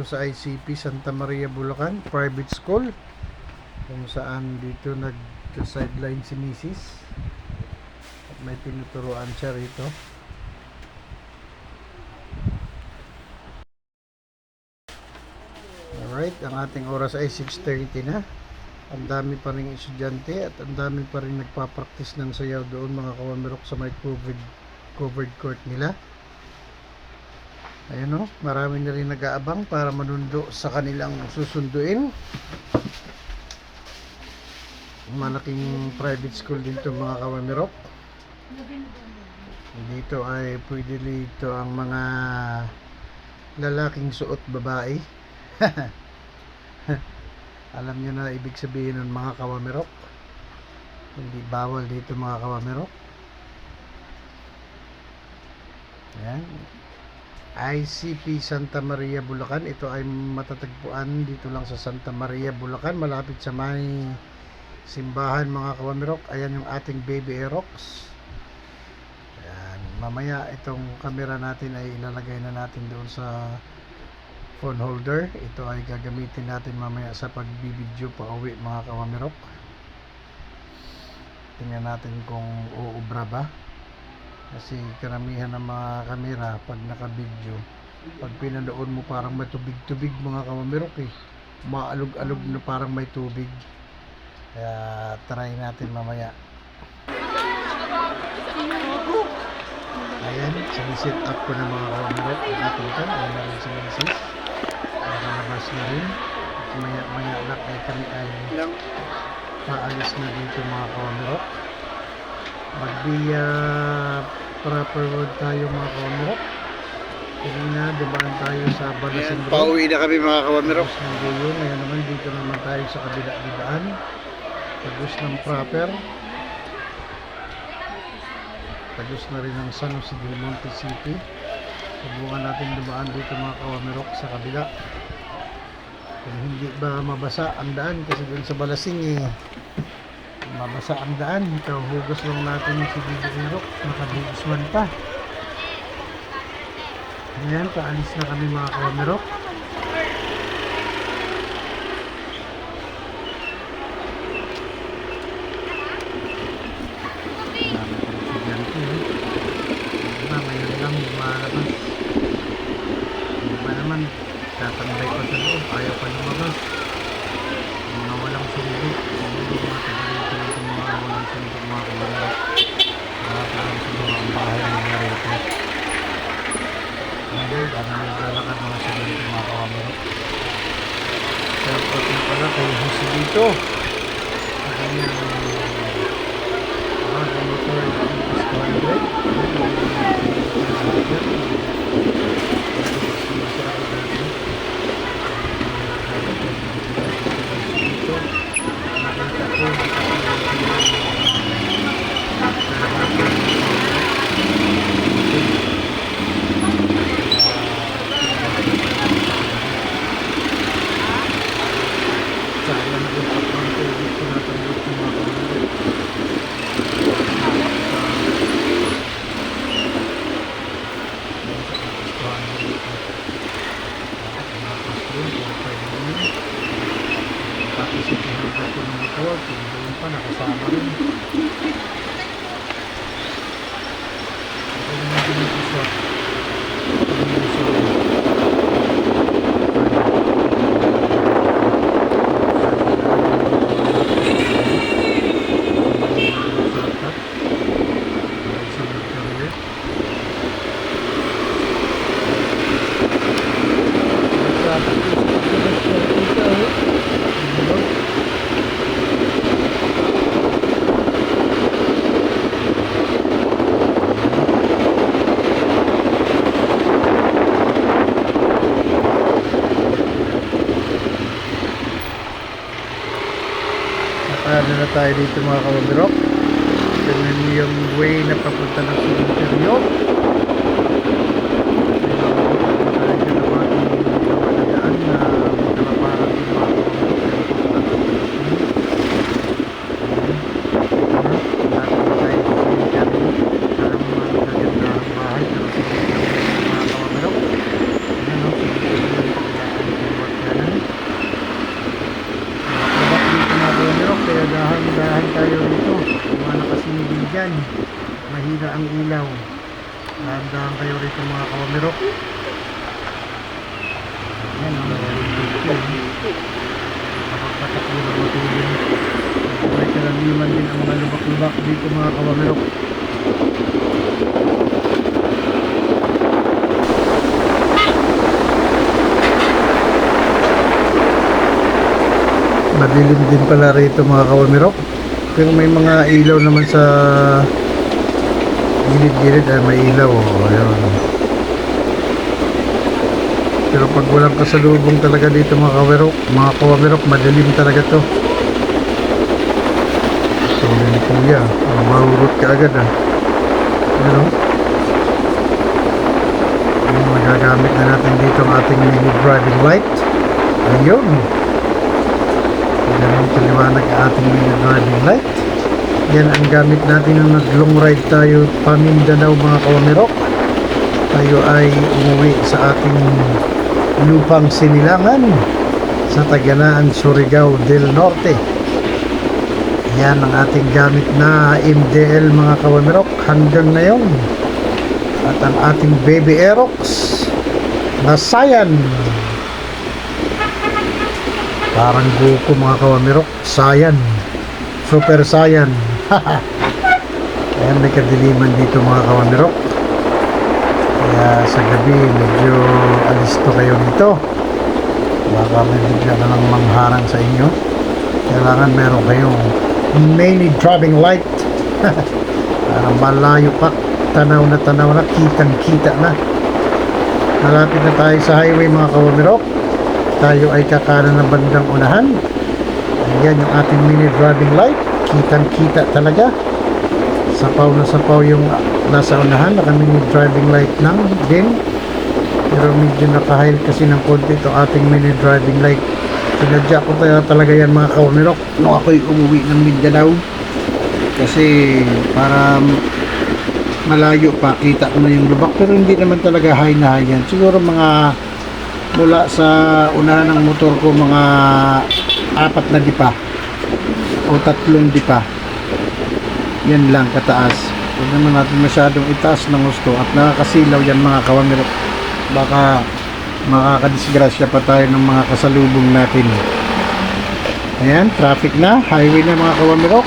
rito sa ICP Santa Maria Bulacan Private School kung saan dito nag-sideline si Mrs. At may tinuturuan siya rito. Alright, ang ating oras ay 6.30 na. Ang dami pa rin estudyante at ang dami pa rin nagpa-practice ng sayaw doon mga kawamirok sa may COVID covered court nila. Ayun o, marami na rin nag-aabang para manundo sa kanilang susunduin. Malaking private school din to mga kawamirok. Dito ay pwede dito ang mga lalaking suot babae. Alam nyo na ibig sabihin ng mga kawamirok. Hindi bawal dito mga kawamirok. Ayan. ICP Santa Maria Bulacan. Ito ay matatagpuan dito lang sa Santa Maria Bulacan. Malapit sa may simbahan mga kawamirok. Ayan yung ating baby Aerox. Ayan. Mamaya itong camera natin ay ilalagay na natin doon sa phone holder. Ito ay gagamitin natin mamaya sa pagbibideo pa uwi mga kawamirok. Tingnan natin kung uubra ba. Kasi karamihan ng mga kamera pag naka-video, pag pinanood mo parang may tubig-tubig mga kawamirok eh. Maalog-alog na parang may tubig. Kaya try natin mamaya. Ayan, sinisit up ko na mga kawamirok. Ang ating kan, ayan na rin si Mrs. Nakalabas na rin. At maya-maya lang ay kami ay paalis na dito mga kawamirok. Magbiya proper road tayo mga kawamirok. Kanina, dumaan tayo sa Balasin Road. Pauwi na kami mga kawamirok. Ng Gayon, ngayon naman dito naman tayo sa kabila dibaan. Tagos ng proper. Tagos na rin ng San Jose del Monte City. Subukan natin dumaan dito mga kawamirok sa kabila. Kung hindi ba mabasa ang daan kasi dun sa Balasing eh mabasa ang daan. Ito, hugas lang natin si Bibi Irok. Nakabigos man pa. Ayan, paalis na kami mga kawamirok. Marami pa rin estudyante, eh. Iba, mayroon lang lumalabas. Yung Iba naman, tatambay pa sa loob, ayaw pa lumabas. Yung Mga walang sundo, siguro mga taga-rito lang itong mga walang sundo, mga kamarap. Nakakaroon siguro ang bahay nila rito. Hindi, dami naglalakad mga estudyante, mga kamarap. Shout out na pala kay Jose dito. Sa kanyang mga motor is 200. Sayang yung kapang tubig ko natanggap ng mga kamera. Tapos ito yung bato ng motor, doon pa nakasama rin. Ito yung mga ginagawa. Ito yung gusto ko. Nakano na tayo dito mga kawamirok. Ganun yung way na papunta ng cemetery. Kawamirok. Ayan, meron dito. Nakakatakbo ng matulin. May karaniwan din ang mga lubak-lubak dito mga kawamirok. Madilim din pala rito mga kawamirok. Pero may mga ilaw naman sa gilid-gilid ay may ilaw. Oh, ayun. Pero pag walang kasalubong talaga dito mga kawamirok, mga kawamirok, madilim talaga to. So, yun kuya, oh, mahurot ka agad ah. Ano? Yung magagamit na natin dito ang ating mini driving light. Ayun. Yan ang paliwanag ang ating mini driving light. Yan ang gamit natin nung nag-long ride tayo pa Mindanao mga kawamirok. Tayo ay umuwi sa ating lupang sinilangan sa Taganaan, Surigao del Norte. Yan ang ating gamit na MDL mga kawamirok hanggang ngayon. At ang ating baby Aerox na Saiyan Parang Goku mga kawamirok. Saiyan. Super Saiyan. Ayan, may kadiliman dito mga kawamirok. Kaya sa gabi, medyo alisto kayo dito. Baka may bigla na lang mangharang sa inyo. Kailangan meron kayong mini driving light. Para malayo pa. Tanaw na tanaw na. Kitang kita na. Malapit na tayo sa highway mga kawamirok tayo ay kakanan ng bandang unahan ayan yung ating mini driving light kitang kita talaga sapaw na sapaw yung nasa unahan naka mini driving light lang din pero medyo nakahil kasi ng konti ito ating mini driving light. Sinadya ko tayo talaga yan mga kawamirok nung ako'y umuwi ng Mindanao. Kasi para malayo pa kita ko na yung lubak. Pero hindi naman talaga high na high yan. Siguro mga mula sa unahan ng motor ko mga apat na dipa o tatlong dipa. Yan lang kataas huwag naman natin masyadong itaas ng gusto at nakakasilaw yan mga kawamirok baka makakadisgrasya pa tayo ng mga kasalubong natin. Ayan traffic na highway na mga kawamirok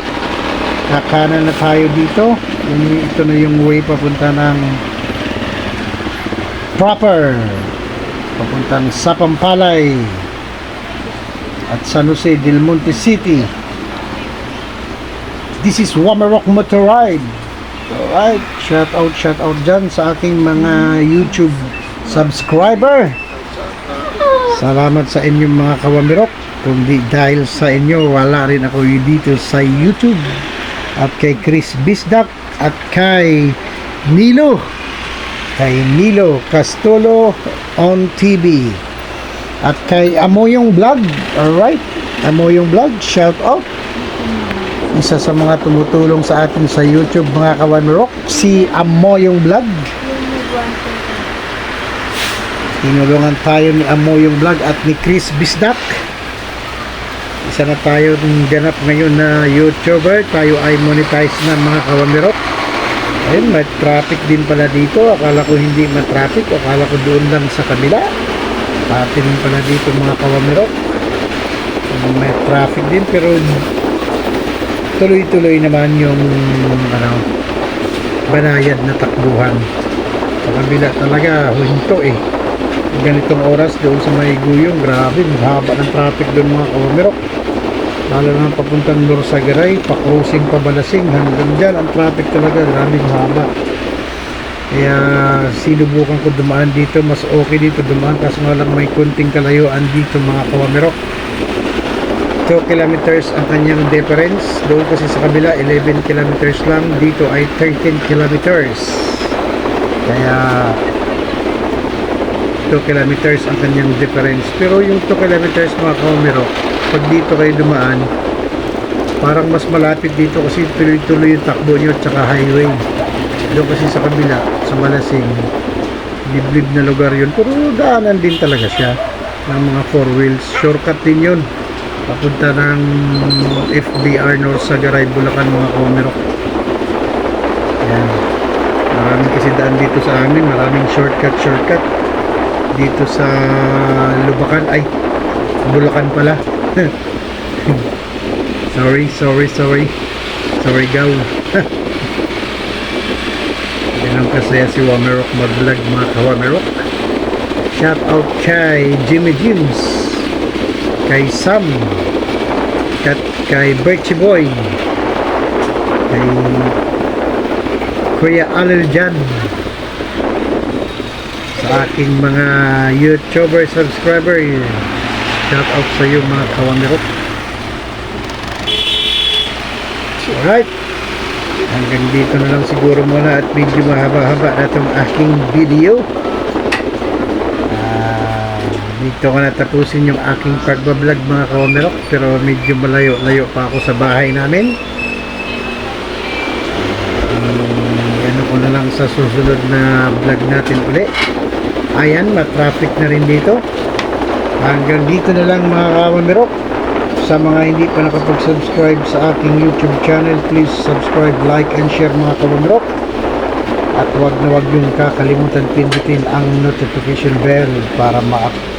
kakanan na tayo dito. Ito na yung way papunta ng proper. Papuntang Sapampalay at San Jose del Monte City. This is Wamarok Motor Ride. Alright, shout out, shout out dyan sa aking mga YouTube subscriber. Salamat sa inyong mga kawamirok. Kung di dahil sa inyo, wala rin ako dito sa YouTube. At kay Chris Bisdak at kay Nilo kay Nilo Castolo on TV at kay Amoyong Vlog alright Amoyong Vlog shout out isa sa mga tumutulong sa atin sa YouTube mga kawan rock si Amoyong Vlog tinulungan tayo ni Amoyong Vlog at ni Chris Bisdak isa na tayo ganap ngayon na YouTuber tayo ay monetize na mga kawamirok Ayun, may traffic din pala dito. Akala ko hindi ma-traffic. Akala ko doon lang sa kabila. Pati din pala dito mga kawamirok. May traffic din pero tuloy-tuloy naman yung ano, banayad na takbuhan. Sa kabila talaga, hinto eh. Ganitong oras doon sa may guyong, grabe, mahaba ng traffic doon mga kawamirok lalo na papuntang Norsagaray, pa-crossing pa Balasing, hanggang dyan ang traffic talaga, maraming haba. Kaya sinubukan ko dumaan dito, mas okay dito dumaan kasi nga lang may kunting kalayuan dito mga kawamirok. 2 kilometers ang kanyang difference. Doon kasi sa kabila 11 kilometers lang, dito ay 13 kilometers. Kaya 2 kilometers ang kanyang difference. Pero yung 2 kilometers mga kawamirok, pag dito kayo dumaan parang mas malapit dito kasi tuloy-tuloy yung takbo nyo at saka highway doon kasi sa kabila sa Malasing liblib na lugar yun pero daanan din talaga siya ng mga four wheels shortcut din yun papunta ng FBR North Sagaray Bulacan mga kamerok yan Maraming kasi daan dito sa amin, maraming shortcut, shortcut. Dito sa Lubacan, ay, Bulacan pala. sorry, sorry, sorry. Sorry, gaw. Ganun kasaya si Wamerok mag-vlog mga ka-Wamerok. Shout out kay Jimmy Jims, kay Sam, kat kay Birchie Boy, kay Kuya Alil Jan, sa aking mga YouTuber subscriber. Shout out sa iyo mga kawamirok. Alright. Hanggang dito na lang siguro muna at medyo mahaba-haba na itong aking video. Dito ko natapusin yung aking pagbablog mga kawamirok pero medyo malayo-layo pa ako sa bahay namin. Mm, ano ko na lang sa susunod na vlog natin uli. Ayan, matraffic na rin dito. Hanggang dito na lang mga kawamirok. Sa mga hindi pa nakapag-subscribe sa aking YouTube channel, please subscribe, like, and share mga kawamirok. At huwag na huwag yung kakalimutan pindutin ang notification bell para ma-update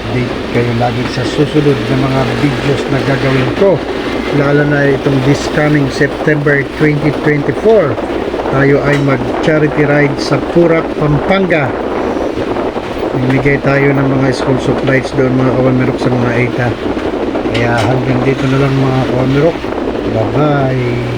kayo lagi sa susunod na mga videos na gagawin ko. Lalo na itong this coming September 2024. Tayo ay mag-charity ride sa Purak, Pampanga. Bibigay tayo ng mga school supplies doon mga kawamirok sa mga ETA. Kaya hanggang dito na lang mga kawamirok. Bye-bye.